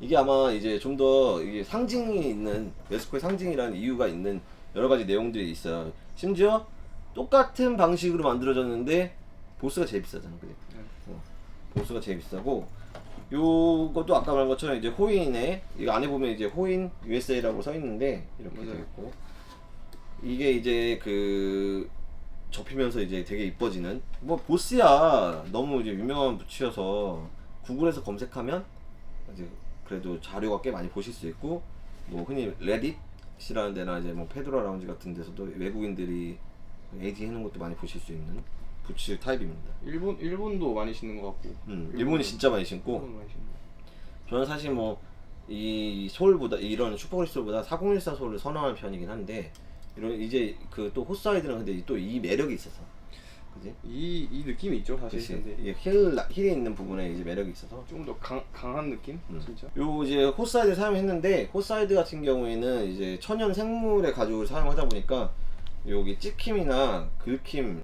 이게 아마 이제 좀 더 이게 상징이 있는 웨스코의 상징이라는 이유가 있는 여러 가지 내용들이 있어요. 심지어 똑같은 방식으로 만들어졌는데 보스가 제일 비싸잖아, 그지? 어, 보스가 제일 비싸고 요것도 아까 말한 것처럼 이제 호인에 이거 안에 보면 이제 호인 USA라고 써 있는데 이렇게. 되어 있고 이게 이제 그 접히면서 이제 되게 이뻐지는 뭐 보스야 너무 이제 유명한 부츠여서 구글에서 검색하면 이제 그래도 자료가 꽤 많이 보실 수 있고 뭐 흔히 레딧이라는 데나 이제 뭐 페도라 라운지 같은 데서도 외국인들이 AD 해놓은 것도 많이 보실 수 있는 부츠 타입입니다. 일본 일본도 많이 신는 것 같고. 음, 일본이 진짜 많이 신고 일본 많이 신는. 저는 사실 뭐 이 소울보다 이런 슈퍼그리스보다 4014 소울을 선호하는 편이긴 한데 이런 이제 그 또 호사이드는 근데 또 이 매력이 있어서 그지? 이이 느낌이 있죠 사실. 그치? 근데 이게 힐 힐에 있는 부분에 이제 매력이 있어서 조금 더 강, 강한 느낌? 음. 진짜. 요 이제 호사이드 사용했는데 호사이드 같은 경우에는 이제 천연 생물의 가죽을 사용하다 보니까 여기 찍힘이나 긁힘